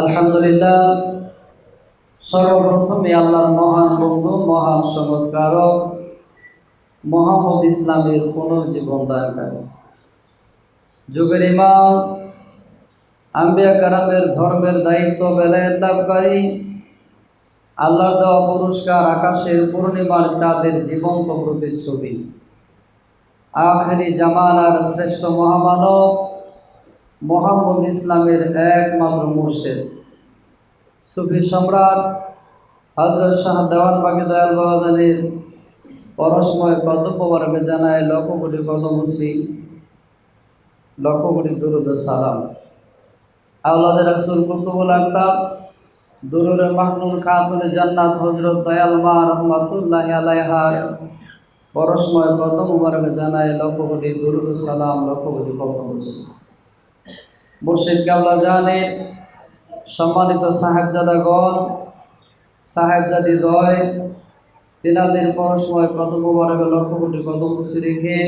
আলহামদুলিল্লাহ, সর্বপ্রথমে আল্লাহর মহান বন্ধু, মহান সংস্কারক, মোহাম্মদ ইসলামের পুনর্জীবন দানকারী যুগের ইমাম, আম্বিয়া কারামের ধর্মের দায়িত্ব বেলায় লাভকারী, আল্লাহর দেওয়া পুরস্কার আকাশের পূর্ণিমার চাঁদের জীবন্ত প্রতিচ্ছবি। আখেরি জামানার শ্রেষ্ঠ মহামানব মোহাম্মদ ইসলামের একমাত্র মুর্শেদ। সুফি সম্রাট হজরত শাহ দেওয়ান বাকি দয়াল বাবাজানের পরশময় জানায়, লক্ষ কোটি কদমসি লক্ষ কোটি দুরুদ সালাম। আউলাদের রাসুল কুতুবুল আক্তাব দুরুরে মাহনুর খাতুনে জান্নাত হজরত দয়াল মা রহমাতুল্লাহ আলাইহা পরশময় কদম জানায়, লক্ষ কোটি দুরুদ সালাম, লক্ষ কোটি কদমসি মুর্শিদ কাবলা জাহানের সম্মানিত সাহেবজাদাগণ সাহেবজাদি দয় তিনাদের পরসময় কত মুবারক, লক্ষ কোটি কদম খুশি রেখে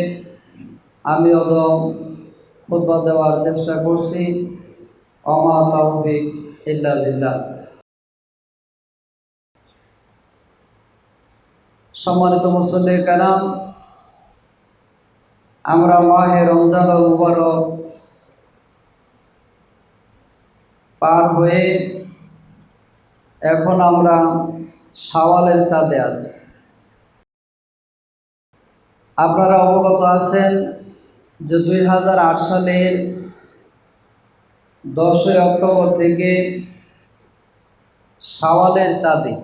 আমি অদম খুতবা দেওয়ার চেষ্টা করছি। অমা তৌফিক ইল্লা সম্মানিত মুসল্লি কালাম আমরা মাহে রমজান মুবারক পার হয়ে এখন আমরা সাওয়ালের চাঁদে আছি। আপনারা অবগত আছেন যে দুই হাজার আট সালের দশই অক্টোবর থেকে সাওয়ালের চাঁদে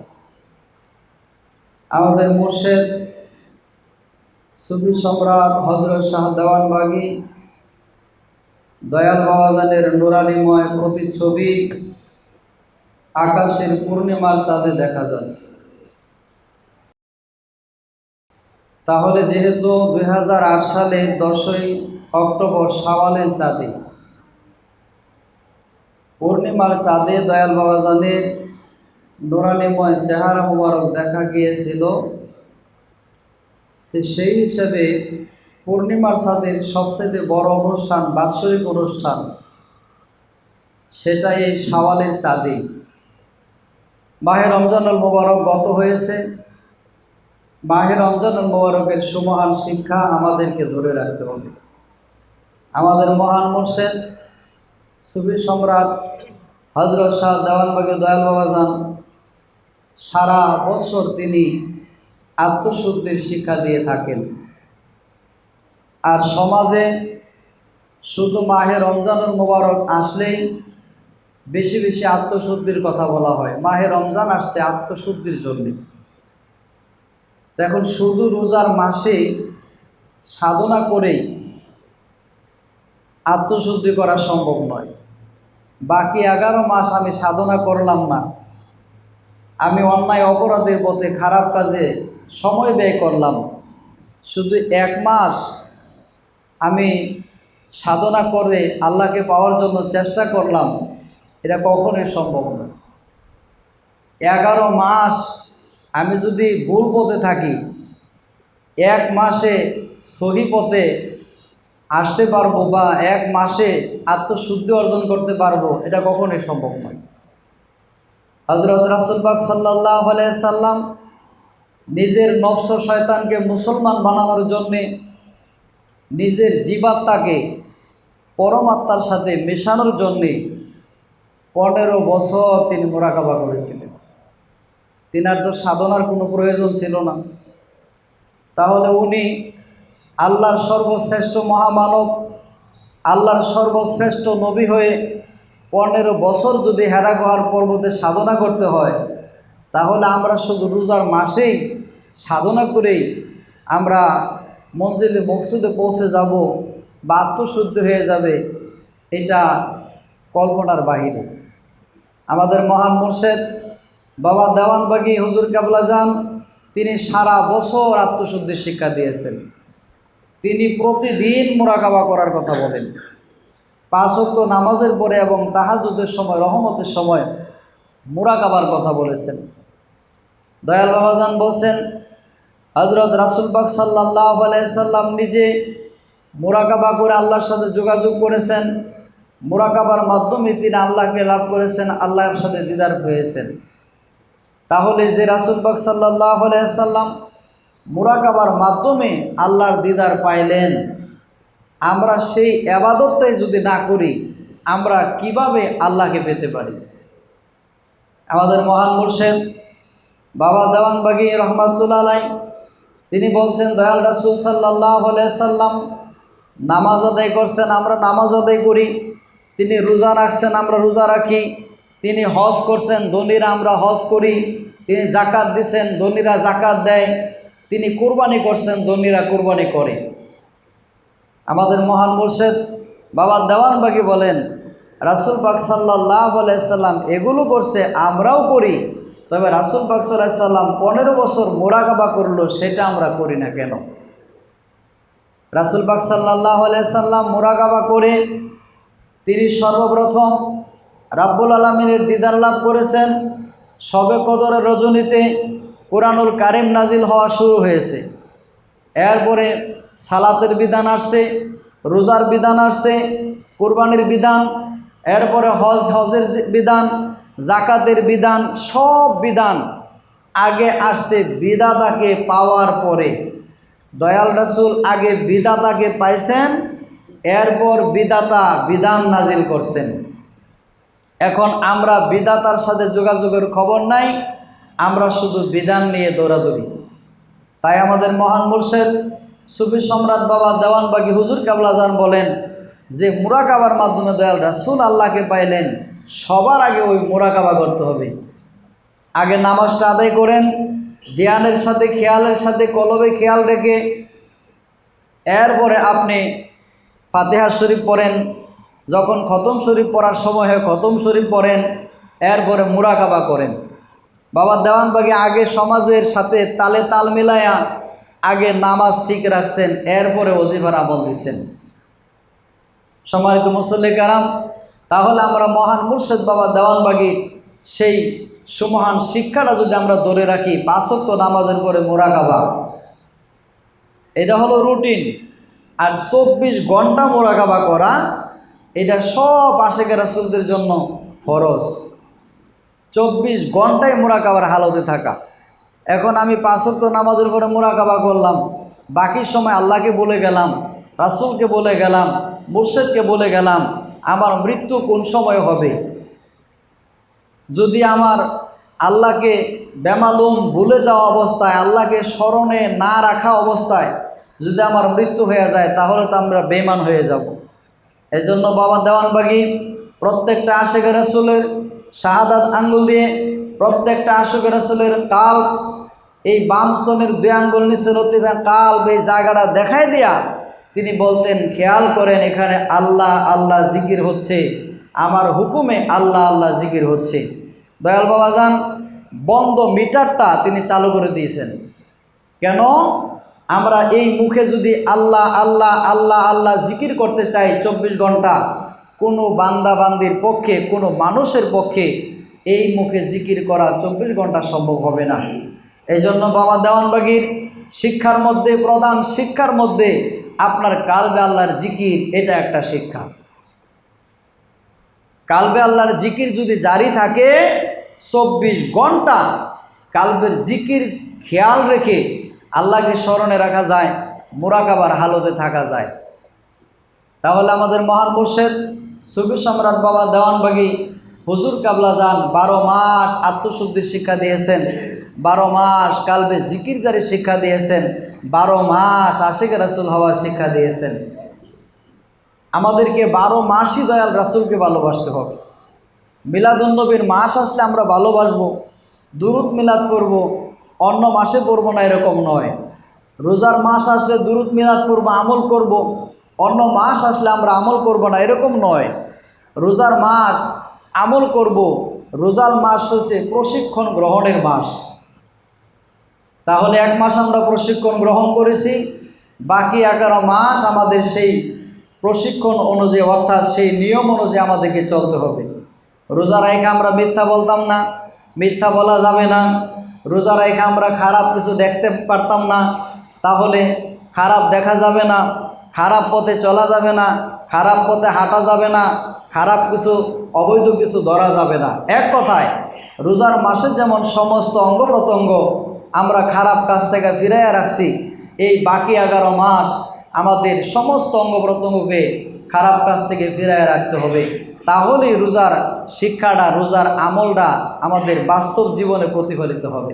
আমাদের মুর্শেদ সুফি সম্রাট হজরত শাহ দেওয়ানবাগী দয়াল বাবাজানের নুরানিময় প্রতিচ্ছবি আকাশের পূর্ণিমার চাঁদে দেখা যাচ্ছে। তাহলে যেহেতু দুই সালের দশই অক্টোবর সাওয়ালের চাঁদে, পূর্ণিমার চাঁদে দয়াল বাবাজানের নুরানিময় চেহারা মুবারক দেখা গিয়েছিল সেই হিসেবে পূর্ণিমার সাথের সবচেয়ে বড় অনুষ্ঠান, বাৎসরিক অনুষ্ঠান, সেটাই এই সাওয়ালের চাঁদে। মাহের রমজানুল মোবারক গত হয়েছে। মাহের রমজানুল মোবারকের সুমহান শিক্ষা আমাদেরকে ধরে রাখতে হবে। আমাদের মহান মোর্শেদ সুবি সম্রাট হজরত শাহ দেওয়ানবাগে দয়াল বাবা যান, সারা বছর তিনি আত্মশুদ্ধির শিক্ষা দিয়ে থাকেন। আর সমাজে শুধু মাহে রমজানুল মোবারক আসলেই বেশি বেশি আত্মশুদ্ধির কথা বলা হয়। মাহে রমজান আসছে আত্মশুদ্ধির জন্যে। এখন শুধু রোজার মাসে সাধনা করেই আত্মশুদ্ধি করা সম্ভব নয়। বাকি এগারো মাস আমি সাধনা করলাম না। আমি অন্যায় অপরাধের পথে খারাপ কাজে সময় ব্যয় করলাম। শুধু এক মাস আমি সাধনা করে আল্লাহকে পাওয়ার জন্য চেষ্টা করলাম, এটা কখনোই সম্ভব নয় এগারো মাস আমি যদি ভুল পথে থাকি, এক মাসে সহি পথে আসতে পারব বা এক মাসে আত্মশুদ্ধি অর্জন করতে পারব, এটা কখনোই সম্ভব নয়। হজরত রাসুলবাগ সাল্লাহ সাল্লাম নিজের নবস শয়তানকে মুসলমান বানানোর জন্যে নিজের জীবাত্মাকে পরমাত্মার সাথে মেশানোর জন্যে পনেরো বছর তিনি মোরাকাবা করেছিলেন। তিনার তো সাধনার কোনো প্রয়োজন ছিল না। তাহলে উনি আল্লাহর সর্বশ্রেষ্ঠ মহামানব, আল্লাহর সর্বশ্রেষ্ঠ নবী হয়ে পনেরো বছর যদি হেরাগোহার পর্বতে সাধনা করতে হয়, তাহলে আমরা শুধু রোজার মাসেই সাধনা করেই আমরা মঞ্জিলে মকসুদে পৌঁছে যাব বা আত্মশুদ্ধ হয়ে যাবে, এটা কল্পনার বাহিরে। আমাদের মহান মুর্শেদ বাবা দেওয়ানবাগি হুজুর কাবলা যান, তিনি সারা বছর আত্মশুদ্ধির শিক্ষা দিয়েছেন। তিনি প্রতিদিন মোরাকাবা করার কথা বলেন। পাঁচ অক্ট নামাজের পরে এবং তাহাজুদের সময়, রহমতের সময় মোরাকাবার কথা বলেছেন। দয়াল বাবাজান বলছেন হজরত রাসুলবাগ সাল্লাহ সাল্লাম নিজে মোরাকাবা করে আল্লাহর সাথে যোগাযোগ করেছেন। মোরাকাবার মাধ্যমে তিনি আল্লাহকে লাভ করেছেন, আল্লাহর সাথে দিদার হয়েছেন। তাহলে যে রাসুলবাক সাল্লাহ সাল্লাম মোরাকাবার মাধ্যমে আল্লাহর দিদার পাইলেন, আমরা সেই আবাদতটাই যদি না করি, আমরা কীভাবে আল্লাহকে পেতে পারি? আমাদের মহান মুর্শেদ বাবা দেওয়ানবাগি রহমাতুল্লাহ তিনি বলছেন, দয়াল রাসুল সাল্লাহ সাল্লাম নামাজ আদায় করছেন, আমরা নামাজ আদায় করি। তিনি রোজা রাখছেন, আমরা রোজা রাখি। তিনি হজ করছেন, ধনীরা আমরা হজ করি। তিনি জাকাত দিছেন ধনীরা জাকাত দেয়। তিনি কোরবানি করছেন, ধনীরা কোরবানি করে। আমাদের মহান মুর্শেদ বাবা দেওয়ানবাগি বলেন, রাসুল পাক সাল্লাহ সাল্লাম এগুলো করছে, আমরাও করি। তবে রাসুল পাক সাল্লাহ সাল্লাম পনেরো বছর মোরাকাবা করল, সেটা আমরা করি না কেন? রাসুল পাক সাল্লাহ সাল্লাম মোরাকাবা করে তিনি সর্বপ্রথম রাব্বুল আলমিনের দিদার লাভ করেছেন। সবে কদরের রজনীতে কোরআনুল কারিম নাজিল হওয়া শুরু হয়েছে। এরপরে সালাতের বিধান আসছে, রোজার বিধান আসছে, কোরবানির বিধান, এরপরে হজ, হজের বিধান জাকাতের বিধান, সব বিধান আগে আসছে বিদাতাকে পাওয়ার পরে। দয়াল রাসুল আগে বিদাতাকে পাইছেন, এরপর বিদাতা বিধান নাজিল করছেন। এখন আমরা বিদাতার সাথে যোগাযোগের খবর নাই, আমরা শুধু বিধান নিয়ে দৌড়াদৌড়ি। তাই আমাদের মহান মুর্শেদ, সুফি সম্রাট বাবা দেওয়ানবাগি হুজুর কাবলাজান বলেন যে, মুরাকাবার মাধ্যমে দয়াল রাসুল আল্লাহকে পাইলেন সবার আগে ওই মোরাকাবা করতে হবে। আগে নামাজটা আদায় করেন, ধ্যানের সাথে, খেয়ালের সাথে কলবে খেয়াল রেখে, এরপরে আপনি ফাতেহা শরীফ পড়েন, যখন খতম শরীফ পড়ার সময় হয় খতম শরীফ পড়েন, এরপরে মুরাকাবা করেন। বাবা দেওয়ানবাগি আগে সমাজের সাথে তালে তাল মিলায়া আগে নামাজ ঠিক রাখছেন, এরপরে অজিফার আমল দিচ্ছেন। সম্মানিত মুসল্লি কারাম তাহলে আমরা মহান মুর্শেদ বাবা দেওয়ানবাগির সেই সুমহান শিক্ষাটা যদি আমরা ধরে রাখি পাঁচক্ত নামাজের পরে মোরাকাবা। এটা হলো রুটিন। আর চব্বিশ ঘণ্টা মোরাকাবা করা, এটা সব আশেকের রাসুলদের জন্য ফরজ। চব্বিশ ঘন্টায় মোরাকাবার হালতে থাকা। এখন আমি পাঁচক্ত নামাজের পরে মোরাকাবা করলাম, বাকি সময় আল্লাহকে বলে গেলাম, রাসুলকে বলে গেলাম, মুর্শেদকে বলে গেলাম আমার মৃত্যু কোন সময় হবে? যদি আমার আল্লাহকে বেমালুম ভুলে যাওয়া অবস্থায়, আল্লাহকে স্মরণে না রাখা অবস্থায় যদি আমার মৃত্যু হয়ে যায়, তাহলে তো আমরা বেমান হয়ে যাব। এজন্য বাবা দেওয়ানবাগি, প্রত্যেকটা আশেখ রাসুলের শাহাদাত আঙ্গুল দিয়ে প্রত্যেকটা আশেখ রাসুলের কাল, এই বাম স্তনের দুই আঙ্গুল নিচে রতিবেন কাল, এই জায়গাটা দেখাই দিয়া তিনি বলতেন, খেয়াল করেন এখানে আল্লাহ আল্লাহ জিকির হচ্ছে। আমার হুকুমে আল্লাহ আল্লাহ জিকির হচ্ছে। দয়াল বাবা যান, বন্ধ মিটারটা তিনি চালু করে দিয়েছেন। কেন? আমরা এই মুখে যদি আল্লাহ আল্লাহ আল্লাহ আল্লাহ জিকির করতে চাই চব্বিশ ঘণ্টা, কোনো বান্দাবান্দির পক্ষে, কোনো মানুষের পক্ষে এই মুখে জিকির করা চব্বিশ ঘণ্টা সম্ভব হবে না। এই জন্য বাবা দেওয়ানবাগির শিক্ষার মধ্যে, প্রধান শিক্ষার মধ্যে আপনার কালবে আল্লাহর জিকির, এটা একটা শিক্ষা। কালবে আল্লাহর জিকির যদি জারি থাকে, চব্বিশ ঘণ্টা কালবের জিকির খেয়াল রেখে আল্লাহকে স্মরণে রাখা যায়, মোরাকাবার হালতে থাকা যায়। তাহলে আমাদের মহান মুর্শেদ সুফি সম্রাট বাবা দেওয়ানবাগি হুজুর কাবলা যান বারো মাস আত্মশুদ্ধির শিক্ষা দিয়েছেন, বারো মাস কালবে জিকির জারি শিক্ষা দিয়েছেন বারো মাস আশিক রাসুল হওয়ার শিক্ষা দিয়েছেন আমাদেরকে বারো মাসই দয়াল রাসুলকে ভালোবাসতে হবে মিলাদুন্নবীর মাস আসলে আমরা ভালোবাসবো, দুরুদ মিলাদ করব অন্য মাসে পড়ব না, এরকম নয় রোজার মাস আসলে দুরুদ মিলাদ করব আমল করব। অন্য মাস আসলে আমরা আমল করব না, এরকম নয় রোজার মাস আমল করব। রোজার মাস হচ্ছে প্রশিক্ষণ গ্রহণের মাস তাহলে এক মাস আমরা প্রশিক্ষণ গ্রহণ করেছি। বাকি এগারো মাস আমাদের সেই প্রশিক্ষণ অনুযায়ী, অর্থাৎ সেই নিয়ম অনুযায়ী আমাদেরকে চলতে হবে। রোজা রেখে আমরা মিথ্যা বলতাম না, মিথ্যা বলা যাবে না। রোজা রেখে আমরা খারাপ কিছু দেখতে পারতাম না, তাহলে খারাপ দেখা যাবে না, খারাপ পথে চলা যাবে না, খারাপ পথে হাঁটা যাবে না, খারাপ কিছু, অবৈধ কিছু ধরা যাবে না। এক কথায়, রোজার মাসে যেমন সমস্ত অঙ্গ প্রত্যঙ্গ আমরা খারাপ কাজ থেকে ফিরাইয়া রাখছি। এই বাকি এগারো মাস আমাদের সমস্ত অঙ্গ প্রত্যঙ্গকে খারাপ কাজ থেকে ফিরাইয়া রাখতে হবে। তাহলেই রোজার শিক্ষাটা, রোজার আমলটা আমাদের বাস্তব জীবনে প্রতিফলিত হবে।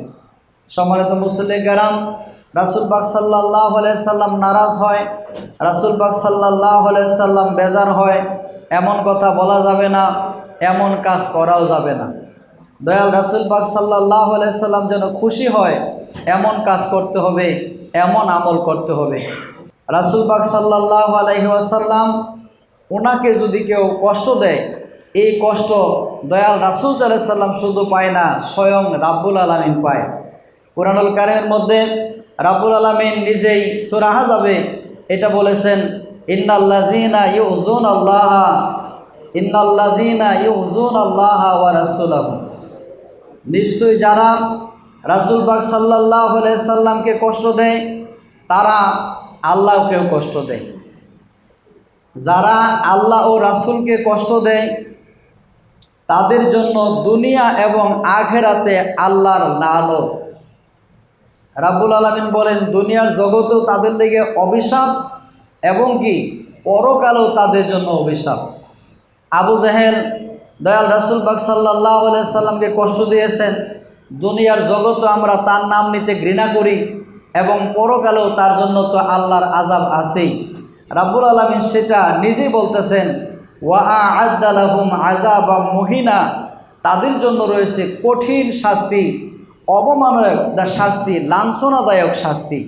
সম্মানিত মুসল্লি গেরাম রাসুল বাক সাল্লাহ সাল্লাম নারাজ হয়, রাসুল বাক সাল্লাহ সাল্লাম বেজার হয়, এমন কথা বলা যাবে না, এমন কাজ করাও যাবে না। দয়াল রাসুল বাক সাল্লাহ সাল্লাম যেন খুশি হয়, এমন কাজ করতে হবে, এমন আমল করতে হবে। রাসুল বাক সাল্লাহ আলহিহাসাল্লাম ওনাকে যদি কেউ কষ্ট দেয়, এই কষ্ট দয়াল রাসুল সাল্লাম শুধু পায় না, স্বয়ং রাব্বুল আলমিন পায়। কোরআনুল কারিমের মধ্যে রাব্বুল আলমিন নিজেই সুরাহা যাবে এটা বলেছেন ইন্নাল্লাজিনা ইউজুন আল্লাহ ইন্নাল্লাজিনা ইউজুন আল্লাহ ওয়া রাসূলাহু। নিশ্চয়ই যারা রাসূল পাক সাল্লাল্লাহু আলাইহি সাল্লামকে কষ্ট দেয়, তারা আল্লাহকেও কষ্ট দেয়। যারা আল্লাহ ও রাসূলকে কষ্ট দেয়, তাদের জন্য দুনিয়া এবং আখেরাতে আল্লাহর লালত রাব্বুল আলমিন বলেন, দুনিয়ার জগতেও তাদের দিকে অভিশাপ এবং কি, পরকালেও তাদের জন্য অভিশাপ। আবু জাহেল দয়াল রাসুল বাক সাল্লাহ সাল্লামকে কষ্ট দিয়েছেন। দুনিয়ার জগতও আমরা তার নাম নিতে ঘৃণা করি এবং পরকালেও তার জন্য তো আল্লাহর আজাব আছেই। রাব্বুল আলমিন সেটা নিজেই বলতেছেন, ওয়া আদালাহুম আজাব মহিনা। তাদের জন্য রয়েছে কঠিন শাস্তি অবমানক দা শাস্তি, লাঞ্ছনাদায়ক শাস্তি।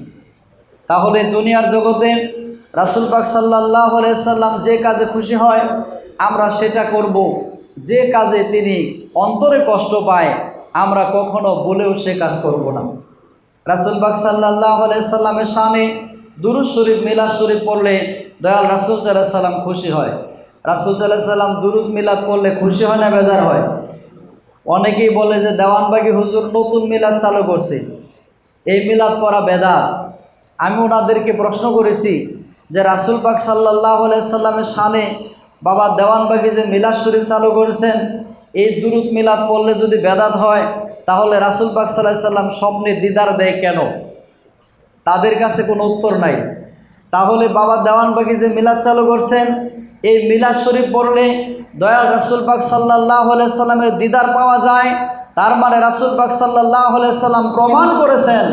তাহলে দুনিয়ার জগতে রাসুল পাক সাল্লাহ সাল্লাম যে কাজে খুশি হয়, আমরা সেটা করব। যে কাজে তিনি অন্তরে কষ্ট পায়, আমরা কখনো বলেও সে কাজ করব না। রাসুল পাক সাল্লাহ সাল্লামের সামনে দুরুজ শরীফ, মিলাদ শরীফ পড়লে দয়াল রাসুল সাল্লাহ সাল্লাম খুশি হয়। রাসুল সাল্লাহ সাল্লাম দুরুদ, মিলাদ পড়লে খুশি হয় না বেজার হয়? অনেকেই বলে যে দেওয়ানবাগি হুজুর নতুন মিলাদ চালু করছে। এই মিলাদ পড়া বেদা আমি ওনাদেরকে প্রশ্ন করেছি যে রাসুল পাক সাল্লাহ সাল্লামের সানে বাবা দেওয়ানবাগি যে মিলাদ শরীফ চালু করেছেন, এই দুরুত মিলাদ পড়লে যদি বেদাত হয়, তাহলে রাসুল পাক সাল্লাহ সাল্লাম স্বপ্নে দিদার দেয় কেন? তাদের কাছে কোনো উত্তর নাই। তাহলে বাবা দেওয়ানবাগি যে মিলাদ চালু করছেন, এই মিলাদ শরীফ পড়লে দয়াল রাসুল পাক সাল্লাহ সাল্লামের দিদার পাওয়া যায়। তার মানে রাসুল পাক সাল্লাহ সাল্লাম প্রমাণ করেছেন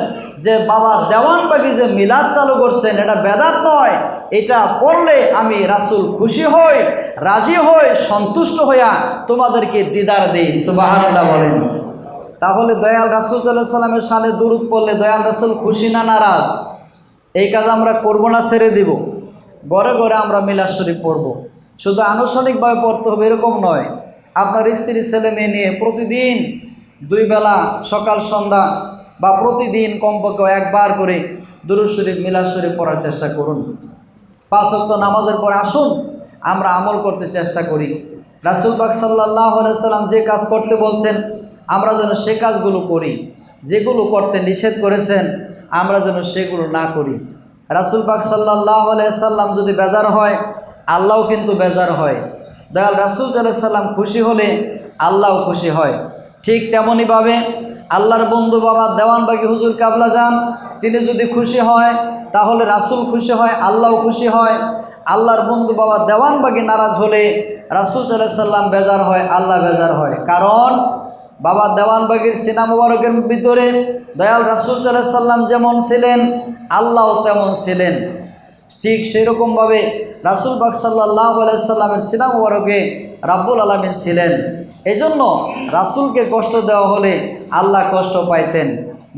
যে বাবা দেওয়ানবাগি যে মিলাদ চালু করছেন, এটা বেদাত নয়। এটা পড়লে আমি রাসুল খুশি হই, রাজি হই, সন্তুষ্ট হইয়া তোমাদেরকে দিদার দিই। সুবাহান্লাহ বলেন। তাহলে দয়াল রাসুল সাল্লাহ সাল্লামের সামনে দুরুদ পড়লে দয়াল রাসুল খুশি না নারাজ? এই কাজ আমরা করব না, ছেড়ে দিব। ঘরে ঘরে আমরা মিলাদ শরীফ পড়ব। শুধু আনুষ্ঠানিকভাবে পড়তে হবে এরকম নয়। আপনার স্ত্রী, ছেলে, মেয়ে নিয়ে প্রতিদিন দুই বেলা সকাল, সন্ধ্যা বা প্রতিদিন কমপক্ষে একবার করে দুরুদ শরীফ, মিলাদ শরীফ পড়ার চেষ্টা করুন। পাঁচ অক্ট নামাজের পরে আসুন, আমরা আমল করতে চেষ্টা করি। রাসুল পাক সাল্লাহ সাল্লাম যে কাজ করতে বলছেন, আমরা যেন সে কাজগুলো করি। যেগুলো করতে নিষেধ করেছেন, আমরা যেন সেগুলো না করি। রাসুল পাক সাল্লাহ সাল্লাম যদি বেজার হয়, আল্লাহও কিন্তু বেজার হয়। দয়াল রাসুল সাল্লাম খুশি হলে আল্লাহও খুশি হয়। ঠিক তেমনইভাবে আল্লাহর বন্ধু বাবা দেওয়ানবাগি হুজুর কাবলা যান, তিনি যদি খুশি হয়, তাহলে রাসুল খুশি হয়, আল্লাহও খুশি হয়। আল্লাহর বন্ধু বাবা দেওয়ানবাগি নারাজ হলে রাসুল সাল্লাম বেজার হয়, আল্লাহ বেজার হয়। কারণ বাবা দেওয়ানবাগির সিনা মুবারকের ভিতরে দয়াল রাসুল সাল্লাম যেমন ছিলেন, আল্লাহও তেমন ছিলেন। ঠিক সেরকমভাবে রাসুল বাক সাল্লাহ সাল্লামের সিনা মুবারকে রাব্বুল আলমিন ছিলেন। এজন্য রাসুলকে কষ্ট দেওয়া হলে আল্লাহ কষ্ট পাইতেন।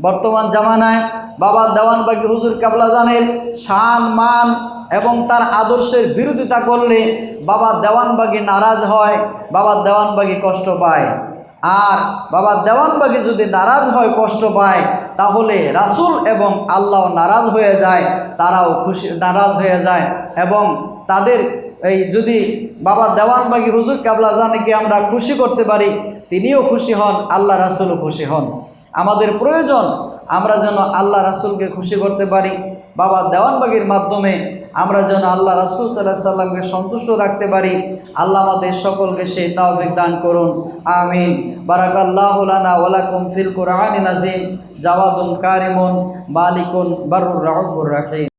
বর্তমান জামানায় বাবা দেওয়ানবাগি হুজুর কাবলা জানের শান, মান এবং তার আদর্শের বিরোধিতা করলে বাবা দেওয়ানবাগি নারাজ হয়, বাবা দেওয়ানবাগি কষ্ট পায়। আর বাবা দেওয়ানবাগি যদি নারাজ হয়, কষ্ট পায়, তাহলে রাসুল এবং আল্লাহ নারাজ হয়ে যায়, তারাও খুশি, নারাজ হয়ে যায় এবং তাদের এই যদি বাবা দেওয়ানবাগি হুজুর কাবলা জানিকে আমরা খুশি করতে পারি, তিনিও খুশি হন, আল্লাহ রাসুলও খুশি হন। আমাদের প্রয়োজন আমরা যেন আল্লাহ রাসুলকে খুশি করতে পারি, বাবা দেওয়ানবাগির মাধ্যমে আমরা যেন আল্লাহ রাসুল তাল্লাহ সাল্লামকে সন্তুষ্ট রাখতে পারি, আল্লাহ আমাদের সকলকে সেই তাওবিক দান করুন, আমিন। বারাকাল্লাহ লানা ওয়ালাকুম ফিল কোরআন নাজিম জাওয়াদুন কারিমুন মালিকুন বারুর রাহুর রাহিম।